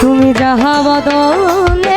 তুমি যাহা বদনে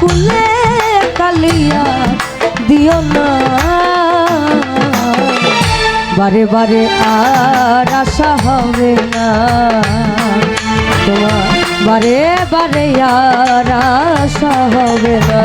কুলে কালিয়া দিও না। বারে বারে আর আশা হবে না। তোমার বারে বারে আর আশা হবে না।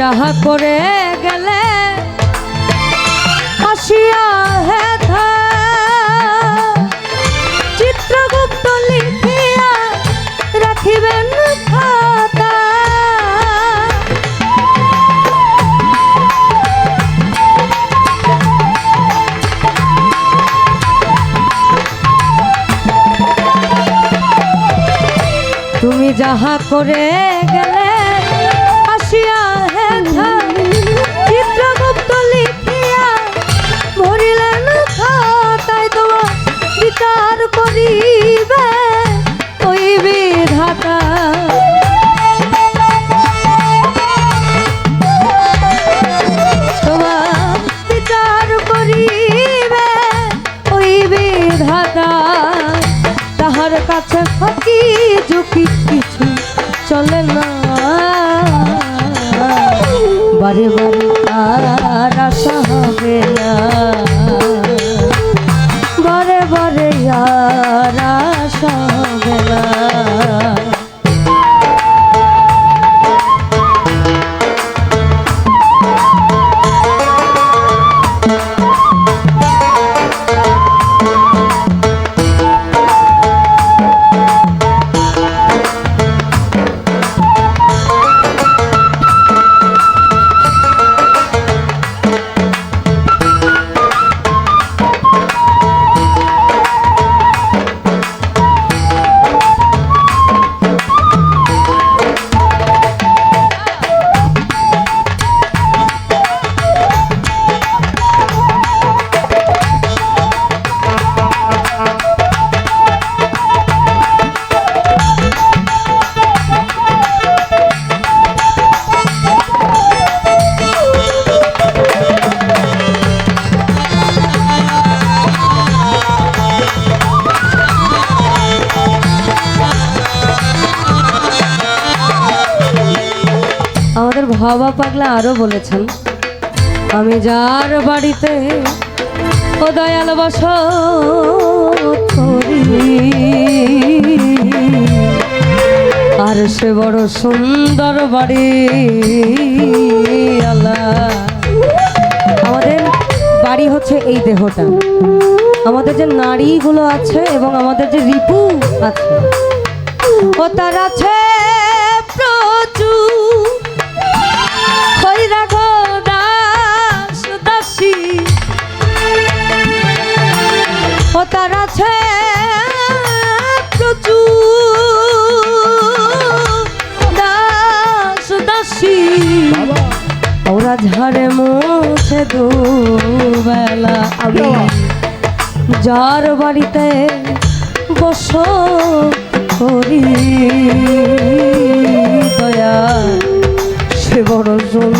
যাহা করে গেলে আসিয়া হেথা চিত্রগুপ্ত লিখিয়া রাখিবেন খাতা। তুমি যাহা করে গেলে বিচার করিবে, ওই বিধাতা। বিচার করিবে, ওই বিধাতা। তাহার কাছে ফাঁকি ঝুঁকি কিছু চলে না। বারে বারে আর আশা হবে না। আশা হাওয়া পাগলা আরও বলেছেন, আমি যার বাড়িতে ও দয়াল বস আর সে বড় সুন্দর বাড়ি আমাদের বাড়ি হচ্ছে এই দেহটা। আমাদের যে নারীগুলো আছে এবং আমাদের যে রিপু আছে, ও তার আছে প্রচুর খৈরাগ দাস দাসী। ও তার আছে প্রচুর দাস দাসী। ওরা ঝাড়ে মুছে দুবেলা আমি। যার বাড়িতে বস করি দয়া। সে বড় সুন্দর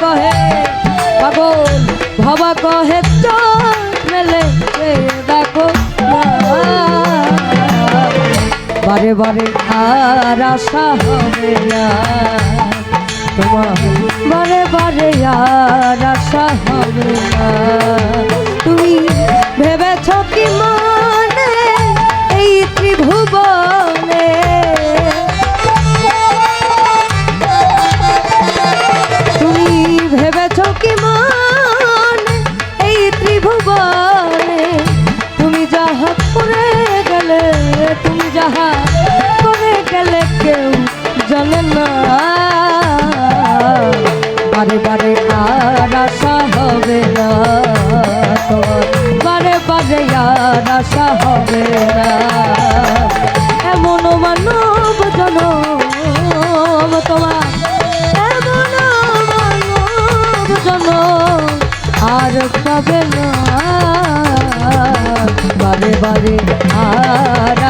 কহে, পাগল, ভবা কহে, চোখ মেলে দেখো। বারে বারে আর আশা হবে না তোমার বারে বারে আর আশা হবে না তুমি ভেবেছ কি মনে এই ত্রিভুবনে হবে না। এমন মানব জনম তোমার। এমন মানব জনম আর পাবে না। বারে বারে আর